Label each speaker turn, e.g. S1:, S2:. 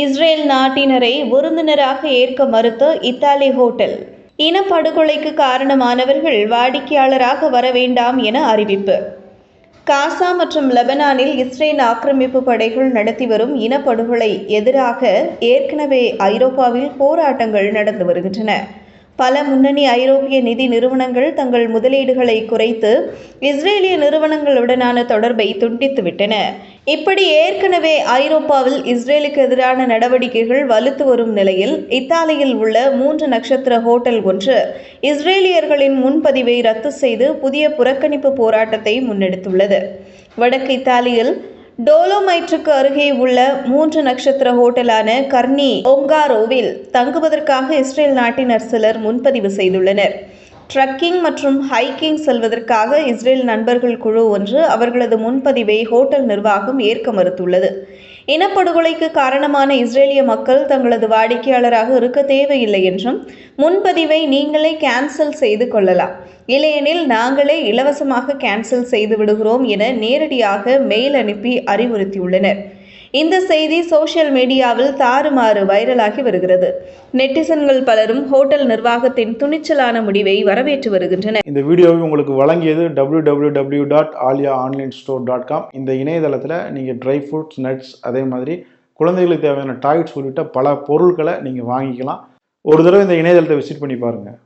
S1: Israel நாட்டினரை விருந்தினராக ஏற்க மறுத்த இத்தாலி ஹோட்டல். இனப்படுகொலைக்கு காரணமானவர்கள் வாடிக்கையாளராக வர வேண்டாம் என அறிவிப்பு. காசா மற்றும் லெபனானில் இஸ்ரேல் ஆக்கிரமிப்பு படைகள் நடத்தி வரும் இனப்படுகொலை எதிராக ஏற்கனவே ஐரோப்பாவில் போராட்டங்கள் நடந்து வருகின்றன. பல முன்னணி ஐரோப்பிய நிதி நிறுவனங்கள் தங்கள் முதலீடுகளை குறைத்து இஸ்ரேலிய நிறுவனங்களுடனான தொடர்பை துண்டித்துவிட்டன. இப்படி ஏற்கனவே ஐரோப்பாவில் இஸ்ரேலுக்கு எதிரான நடவடிக்கைகள் வலுத்து வரும் நிலையில் இத்தாலியில் உள்ள மூன்று நட்சத்திர ஹோட்டல் ஒன்று இஸ்ரேலியர்களின் முன்பதிவை ரத்து செய்து புதிய புறக்கணிப்பு போராட்டத்தை முன்னெடுத்துள்ளது. வடக்கு இத்தாலியில் டோலோமைட்டுக்கு அருகே உள்ள மூன்று நட்சத்திர ஹோட்டலான கர்னி ஓங்காரோவில் தங்குவதற்காக இஸ்ரேல் நாட்டினர் சிலர் முன்பதிவு செய்துள்ளனர். ட்ரக்கிங் மற்றும் ஹைக்கிங் செல்வதற்காக இஸ்ரேல் நண்பர்கள் குழு ஒன்று அவர்களது முன்பதிவை ஹோட்டல் நிர்வாகம் ஏற்க மறுத்துள்ளது. இனப்படுகொலைக்கு காரணமான இஸ்ரேலிய மக்கள் தங்களது வாடிக்கையாளராக இருக்க தேவையில்லை என்றும் முன்பதிவை நீங்களே கேன்சல் செய்து கொள்ளலாம். இல்லையெனில் நாங்களே இலவசமாக கேன்சல் செய்து விடுகிறோம் என நேரடியாக மெயில் அனுப்பி அறிவுறுத்தியுள்ளனர். இந்த செய்தி சோஷியல் மீடியாவில் தாறுமாறு வைரலாகி வருகிறது. நெட்டிசன்கள் பலரும் ஹோட்டல் நிர்வாகத்தின் துணிச்சலான முடிவை வரவேற்று வருகின்றனர்.
S2: இந்த வீடியோவை உங்களுக்கு வழங்கியது www.alia dot Alia online store dot com இந்த இணையதளத்தில் நீங்கள் ட்ரை ஃப்ரூட்ஸ் நட்ஸ் அதே மாதிரி குழந்தைகளுக்கு தேவையான டாய்ஸ் உள்ளிட்ட பல பொருட்களை நீங்கள் வாங்கிக்கலாம். ஒரு தடவை இந்த இணையதளத்தை விசிட் பண்ணி பாருங்கள்